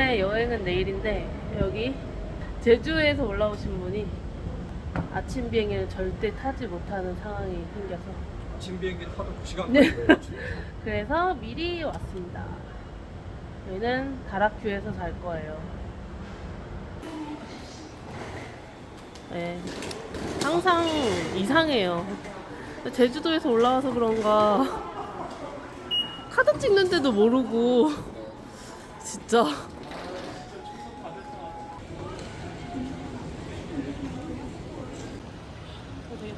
원래 여행은 내일인데 여기 제주에서 올라오신 분이 아침 비행기를 절대 타지 못하는 상황이 생겨서 아침 비행기 타도 9시간 네. 걸려요. 그래서 미리 왔습니다. 저희는 다락뷰에서 잘 거예요. 네, 항상 이상해요. 제주도에서 올라와서 그런가 카드 찍는데도 모르고 진짜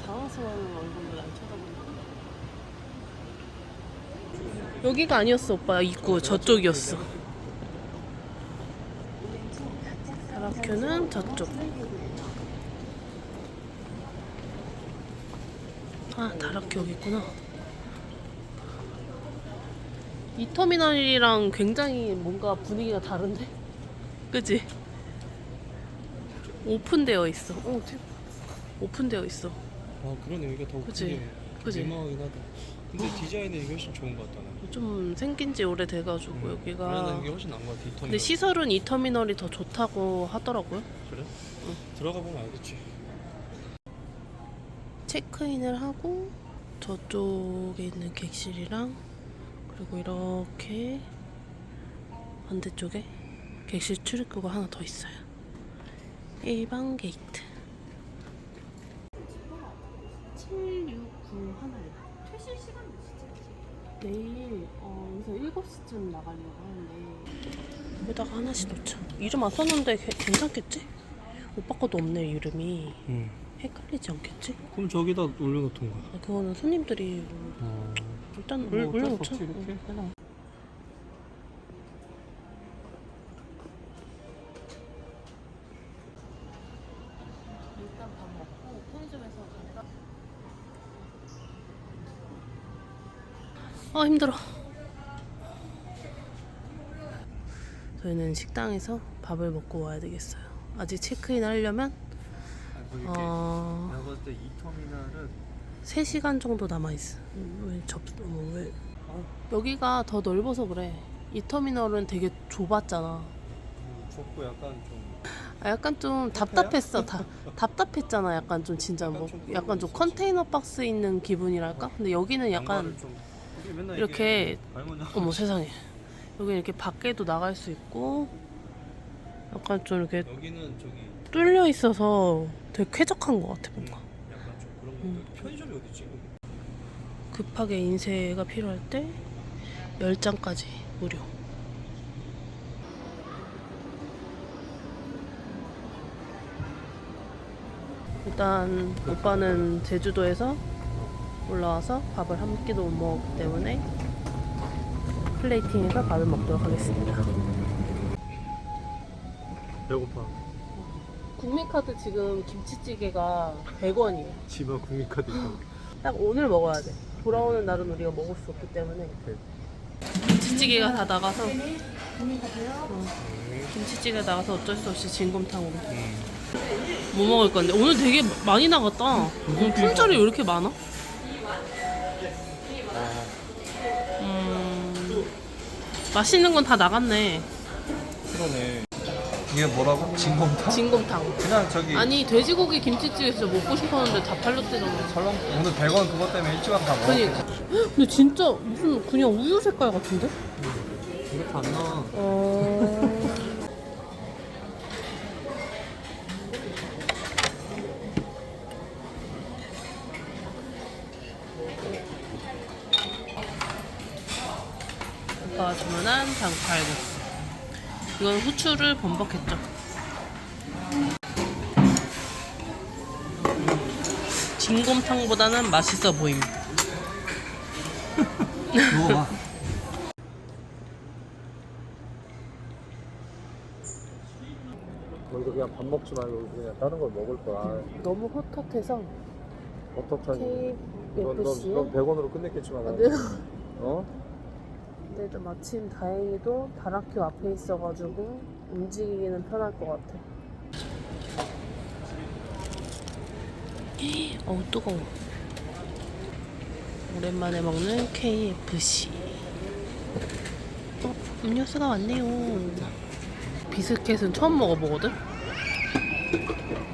당황스러운 얼굴을 안 쳐다보는 여기가 아니었어 오빠. 입구. 저쪽이었어. 다락큐는 저쪽. 아 다락큐 여기 있구나. 이 터미널이랑 굉장히 뭔가 분위기가 다른데? 그치? 오픈되어 있어. 어, 지- 오픈되어 있어 아 그러네 여기가 더 그치? 크게 그치? 민망하긴 하다. 근데 디자인은 이게 훨씬 좋은 것 같다. 나. 좀 생긴 지 오래돼가지고 음. 여기가 원래는 이게 훨씬 나은 것 같아. 이 터미널. 근데 시설은 이 터미널이 더 좋다고 하더라고요. 그래? 들어가 보면 알겠지. 체크인을 하고 저쪽에 있는 객실이랑 그리고 이렇게 반대쪽에 객실 출입구가 하나 더 있어요. 일반 게이트. 769 하나요. 퇴실 시간 몇시지? 내일 어, 여기서 7시쯤 나가려고 하는데 여기다가 하나씩 놓자. 이름 안 썼는데 개- 괜찮겠지? 오빠 것도 없네 이름이. 응. 헷갈리지 않겠지? 그럼 저기다 올려놓던가. 아, 그거는 손님들이 어. 일단 뭐 올- 어쩔 수 올려놓자. 없지, 이렇게. 응, 그냥. 아 힘들어. 저희는 식당에서 밥을 먹고 와야 되겠어요. 아직 체크인 하려면 어. 내가 봤을 때이 터미널은 3시간 정도 남아있어. 음, 왜 접, 어, 왜. 여기가 더 넓어서 그래. 이 터미널은 되게 좁았잖아. 음, 좁고 약간 좀 아, 약간 좀 답답했어. 다, 답답했잖아. 약간 좀 진짜 뭐, 약간 좀 컨테이너 박스 있는 기분이랄까? 근데 여기는 약간, 이렇게- 어머 세상에. 여기 이렇게 밖에도 나갈 수 있고, 약간 좀 이렇게 여기는 저기 뚫려 있어서 되게 쾌적한 것 같아, 음, 뭔가. 약간 좀 그런 거 음. 편의점이 어디지? 급하게 인쇄가 필요할 때 10장까지 무료. 일단 오빠는 제주도에서 올라와서 밥을 한 끼도 못 먹었기 때문에 플레이팅해서 밥을 먹도록 하겠습니다. 배고파 국민카드 지금 김치찌개가 100원이에요. 집안 국민카드 있어 딱 오늘 먹어야 돼. 돌아오는 날은 우리가 먹을 수 없기 때문에. 김치찌개가 다 나가서. 어, 김치찌개 나가서 어쩔 수 없이 진곰탕으로. 뭐 먹을 건데 오늘 되게 많이 나갔다. 오늘 품절이 왜 이렇게 많아? 맛있는 건 다 나갔네. 그러네 이게 뭐라고? 진곰탕? 진곰탕. 그냥 저기 아니 돼지고기 김치찌개 진짜 먹고 싶었는데 다 팔렸대잖아. 설렁 오늘 100원 그것 때문에 일찍 와서 다 먹었어 그러니까. 근데 진짜 무슨 그냥 우유 색깔 같은데? 이렇게 안 나와 어. 오빠가 주문한 장칼국수. 이건 후추를 범벅했죠. 진곰탕보다는 맛있어 보임. 먹어봐 뭐 이거 그냥 밥 먹지 말고 그냥 다른 걸 먹을 거야 너무 헛헛해서 어떡하니 넌, 넌. 넌 100원으로 끝냈겠지만 아, 난- 네. 어? 근데 마침 다행히도 다락교 앞에 있어가지고 움직이기는 편할 것 같아. 어우 뜨거워. 오랜만에 먹는 KFC. 어, 음료수가 왔네요. 비스켓은 처음 먹어보거든?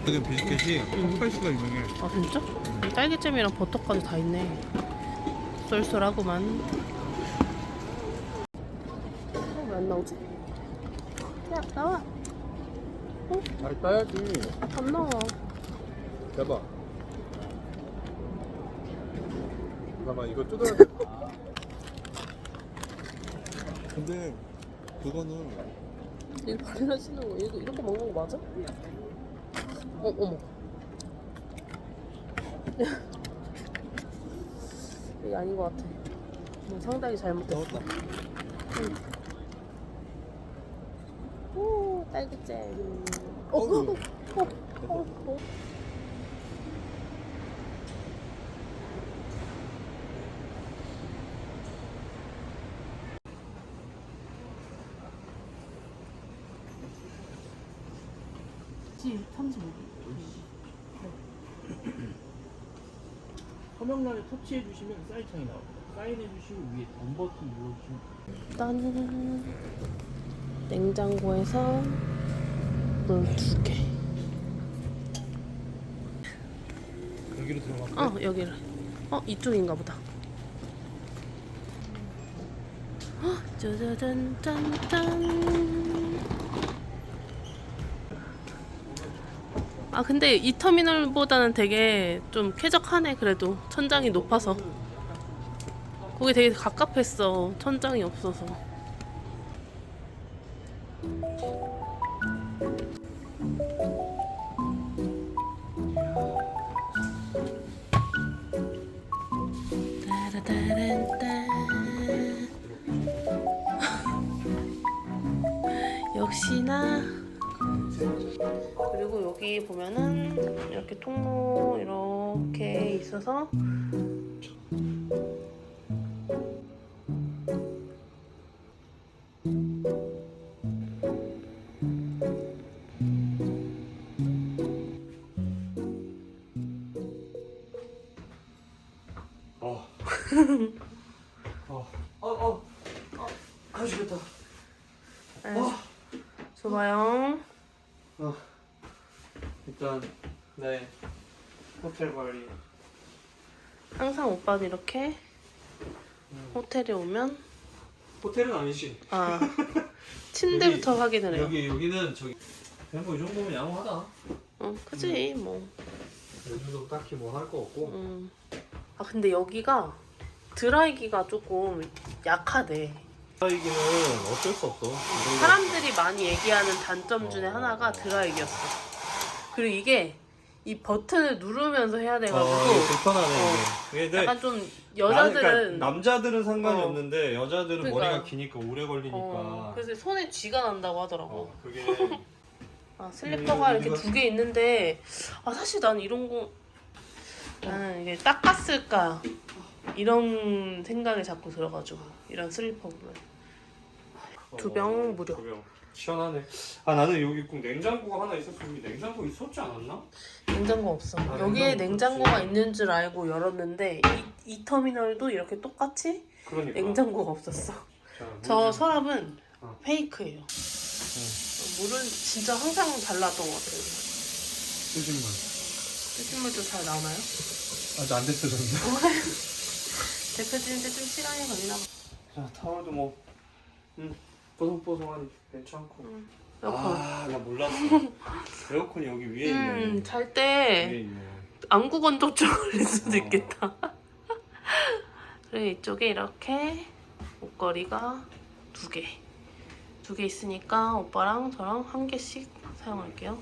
여기 비스켓이 스파이스가 유명해. 아 진짜? 딸기잼이랑 버터까지 다 있네 쏠쏠하구만 어, 왜 안 나오지? 야 나와 잘 따야지. 안 나와 대박. 잠깐만 이거 뜯어야 돼. 근데 그거는 이거 씻는 거 이거 이렇게 먹는 거 맞아? 어 어머 이게 아닌 것 같아 뭐 상당히 잘못됐어 넣었다. 오 딸기잼 어. 어, 어, 어, 어. 지 35분. 화면란에 터치해 주시면 사인창이 나옵니다. 사인해 주시고 위에 덤 버튼 눌러 주시면 일단은 냉장고에서 물 두 개. 여기로 들어가. 어 여기를. 어 이쪽인가 보다. 헉, 짜자잔 짠짠. 아 근데 이 터미널보다는 되게 좀 쾌적하네 그래도 천장이 높아서. 거기 되게 갑갑했어 천장이 없어서. 따라따란따. 역시나 그리고 여기 보면은 이렇게 통로 이렇게 있어서 일단 네 호텔 관리 항상 오빠는 이렇게 호텔에 오면 호텔은 아니지. 아 침대부터 확인을 해요. 여기 여기는 저기 그냥 뭐이 정도면 양호하다. 응, 그지 뭐. 요즘도 딱히 뭐 할 거 없고. 음. 아 근데 여기가 드라이기가 조금 약하대. 이기는 어쩔 수 없어. 사람들이 많이 얘기하는 단점 중에 어. 하나가 드라이기였어. 그리고 이게 이 버튼을 누르면서 해야 돼가지고 어, 이게 불편하네 어. 이게. 약간 좀 여자들은 그러니까 남자들은 상관이 어. 없는데 여자들은 그러니까. 머리가 기니까 오래 걸리니까. 어, 그래서 손에 쥐가 난다고 하더라고. 어, 그게 아, 슬리퍼가 음, 이렇게 이거- 두 개 있는데 아 사실 난 이런 거 나는 이게 닦았을까 이런 생각이 자꾸 들어가지고 이런 슬리퍼 보면 두병 무료. 두 병. 시원하네. 아 나는 여기 꼭 냉장고가 하나 있었으면 냉장고 있었지 않았나? 냉장고 없어. 아, 여기에 냉장고 냉장고가 없지. 있는 줄 알고 열었는데 이, 이 터미널도 이렇게 똑같이 그러니까. 냉장고가 없었어. 자, 저 서랍은 어. 페이크예요. 물은 진짜 항상 잘 나왔던 것 같아요. 분. 뜨신물도 잘 나오나요? 아직 안 됐었는데. 대표님한테 좀 시간이 걸리나 봐. 자 타월도 뭐, 음, 뽀송뽀송하니 괜찮고. 음, 에어컨. 아 나 몰랐어. 에어컨이 여기 위에 있네. 음, 잘 위에 때 있네. 안구 건조증 걸릴 수도 어. 있겠다. 그리고 이쪽에 이렇게 옷걸이가 두 개. 두 개 있으니까 오빠랑 저랑 한 개씩 사용할게요.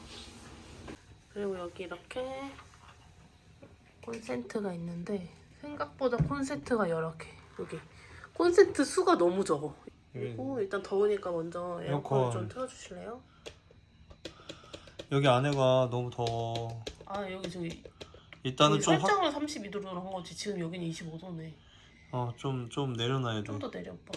그리고 여기 이렇게 콘센트가 있는데 생각보다 콘센트가 여러 개. 여기 콘센트 수가 너무 적어. 그리고 일단 더우니까 먼저 에어컨 에어컨. 좀 틀어주실래요? 여기 안에가 너무 더워. 아 여기 저기 일단은 여기 좀 화, 설정을 32도로 한 거지 지금 여기는 25도네 어, 좀, 좀 내려놔야 돼. 좀 더 내려 오빠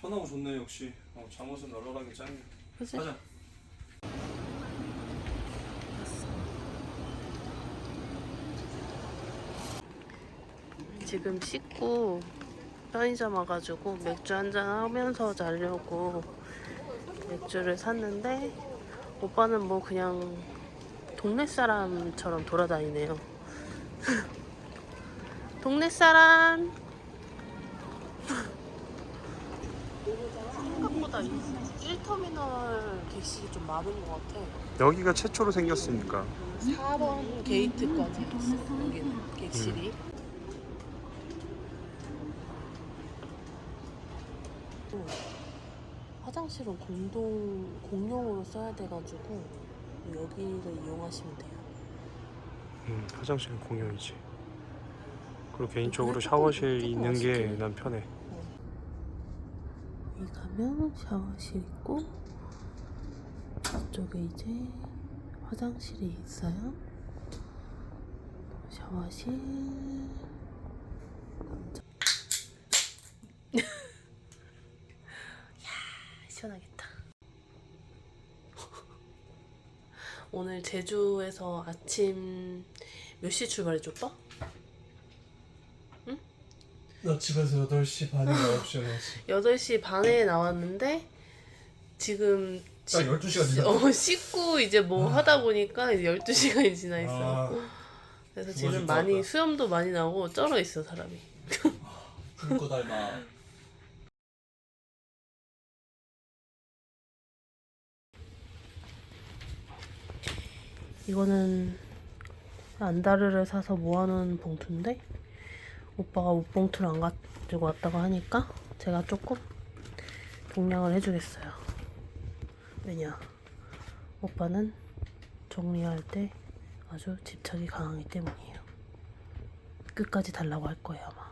편하고 좋네 역시. 잠옷은 널널하게 짱이야. 그치? 가자. 지금 씻고 편의점 와가지고 맥주 한잔 하면서 자려고 맥주를 샀는데 오빠는 뭐 그냥 동네 사람처럼 돌아다니네요. 동네 사람 생각보다 1터미널 객실이 좀 많은 것 같아. 여기가 최초로 생겼으니까 4번 게이트까지 있어 여기는 객실이 또 화장실은 공동 공용으로 써야 돼가지고 여기를 이용하시면 돼요. 음, 화장실은 공용이지 그리고 개인적으로 샤워실 있는 게. 난 편해 여기 가면 샤워실 있고 이쪽에 이제 화장실이 있어요. 샤워실. 야 시원하겠다. 오늘 제주에서 아침 몇 시 출발했죠, 오빠? 나 집에서 8시 반인가 9시에 나왔어 8시 반에 나왔는데 지금 딱 12시간 지났어 어, 씻고 이제 뭐 하다 보니까 이제 12시간이 지나 있어. 아 그래서 죽어줄 지금 것 많이 같다. 수염도 많이 나고 쩔어 있어 사람이. 죽을 거 닮아 이거는 안다르를 사서 모아놓은 봉투인데 오빠가 옷봉투를 안 가지고 왔다고 하니까 제가 조금 동량을 해주겠어요. 왜냐 오빠는 정리할 때 아주 집착이 강하기 때문이에요. 끝까지 달라고 할 거예요 아마.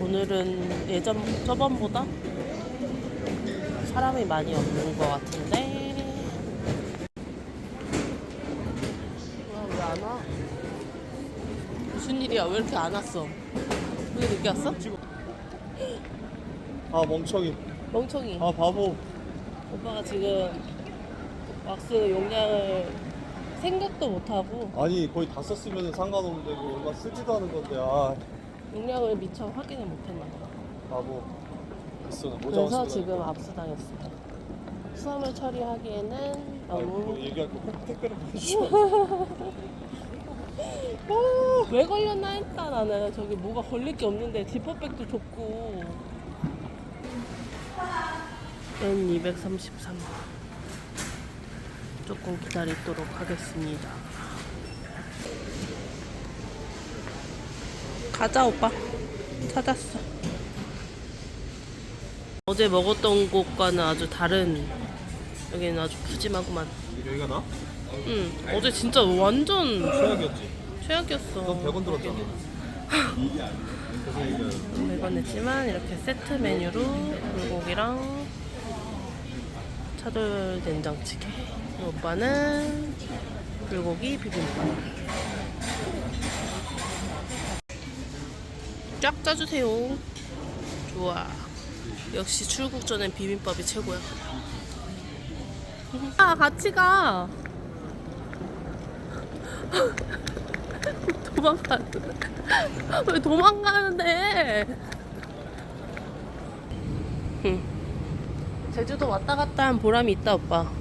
오늘은 예전 저번보다 사람이 많이 없는 것 같은데 왜 안 와? 무슨 일이야? 왜 이렇게 안 왔어? 왜 늦게 왔어? 아 멍청이 멍청이. 아 바보 오빠가 지금 왁스 용량을 생각도 못하고 아니 거의 다 썼으면 상관없는데 뭐 얼마 쓰지도 않은 건데 아 용량을 미처 확인을 못했나 봐. 바보 됐어 나 모자 그래서 지금 다니까. 압수당했어요. 수험을 처리하기에는 아니, 너무 뭐 얘기할 거꼭 택배로 보내주 셔왜 걸렸나 했다 나는. 저기 뭐가 걸릴 게 없는데 지퍼백도 좁고. N233. 조금 기다리도록 하겠습니다. 가자 오빠. 찾았어. 어제 먹었던 곳과는 아주 다른 여기는 아주 푸짐하구만. 여기가 나? 응. 어제 진짜 완전 최악이었지 최악이었어. 넌 100원 들었잖아. 그래서 이게 100원 냈지만 이렇게 세트 메뉴로 불고기랑 차돌 된장찌개. 이 오빠는 불고기 비빔밥. 쫙 짜주세요. 좋아. 역시 출국 전엔 비빔밥이 최고야. 아 같이 가 도망가 왜 도망가는데? 응. 제주도 왔다 갔다 한 보람이 있다 오빠.